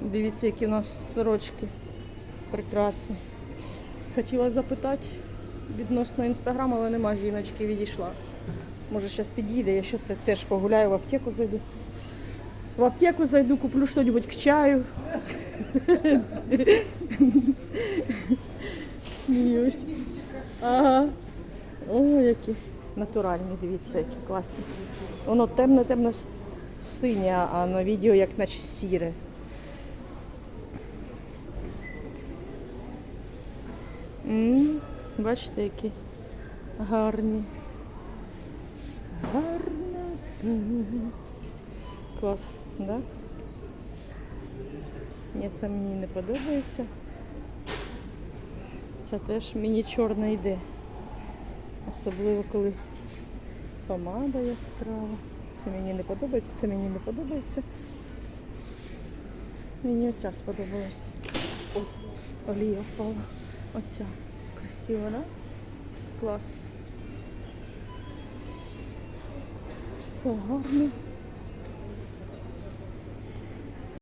Дивіться, які у нас сорочки прекрасні. Хотіла запитати відносно інстаграм, але нема жіночки, відійшла. Може, зараз підійде, я ще теж погуляю, в аптеку зайду. В аптеку зайду, куплю что-нибудь к чаю. Сміюсь. Ага. О, які натуральні, дивіться, які класні. Воно темне, темне синє, а на відео як наче сіре. М, Бачите, які гарні. Гарно. Клас, да? Ні, це мені не подобається. Це теж мені чорне йде. Особливо коли помада яскрава. Це мені не подобається, це мені не подобається. Мені оця сподобалась. О, олія впала. Оця. Красиво, да? Клас. Все гарно.